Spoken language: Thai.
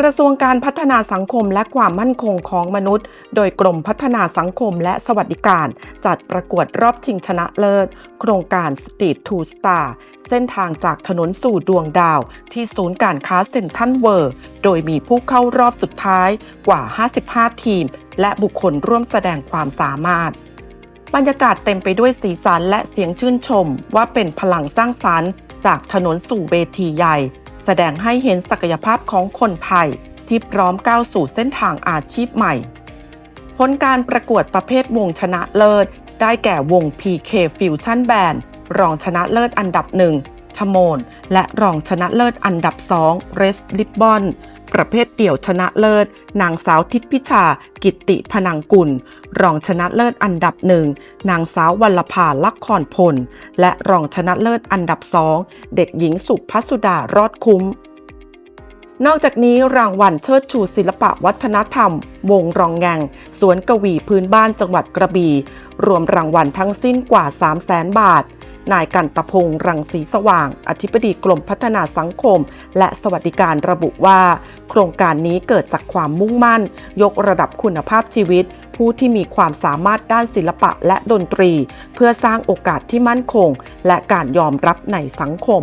กระทรวงการพัฒนาสังคมและความมั่นคงของมนุษย์ โดยกรมพัฒนาสังคมและสวัสดิการ จัดประกวดรอบชิงชนะเลิศ โครงการ Street to Star เส้นทางจากถนนสู่ดวงดาว ที่ศูนย์การค้าเซ็นทรัลเวิร์โดยมีผู้เข้ารอบสุดท้ายกว่า 55 ทีม และบุคคลร่วมแสดงความสามารถบรรยากาศเต็มไปด้วยสีสันและเสียงชื่นชมว่าเป็นพลังสร้างสรรค์ จากถนนสู่เวทีใหญ่ แสดงให้เห็นศักยภาพของคนไทยที่พร้อมก้าวสู่เส้นทางอาชีพใหม่ ผลการประกวดประเภทวงชนะเลิศ ได้แก่วง PK Fusion Band รองชนะเลิศอันดับหนึ่ง ชโมน และรองชนะเลิศอันดับสองเรสลิบบอน ประเภทเดี่ยวชนะเลิศ นางสาวทิศพิชา กิติพนังกุล รองชนะเลิศอันดับหนึ่งนางสาววัลภาลักษรพล และรองชนะเลิศอันดับสองเด็กหญิงสุพัสสุดารอดคุ้มนอกจากนี้รางวัลเชิดชูศิลปะวัฒนธรรม วงรองแงงสวนกวีพื้นบ้านจังหวัดกระบี่ รวมรางวัลทั้งสิ้นกว่า 3 0 0แสนบาท นายกันตพงษ์รังสีสว่าง อธิบดีกรมพัฒนาสังคม และสวัสดิการระบุว่า โครงการนี้เกิดจากความมุ่งมั่น ยกระดับคุณภาพชีวิต ผู้ที่มีความสามารถด้านศิลปะและดนตรี เพื่อสร้างโอกาสที่มั่นคง และการยอมรับในสังคม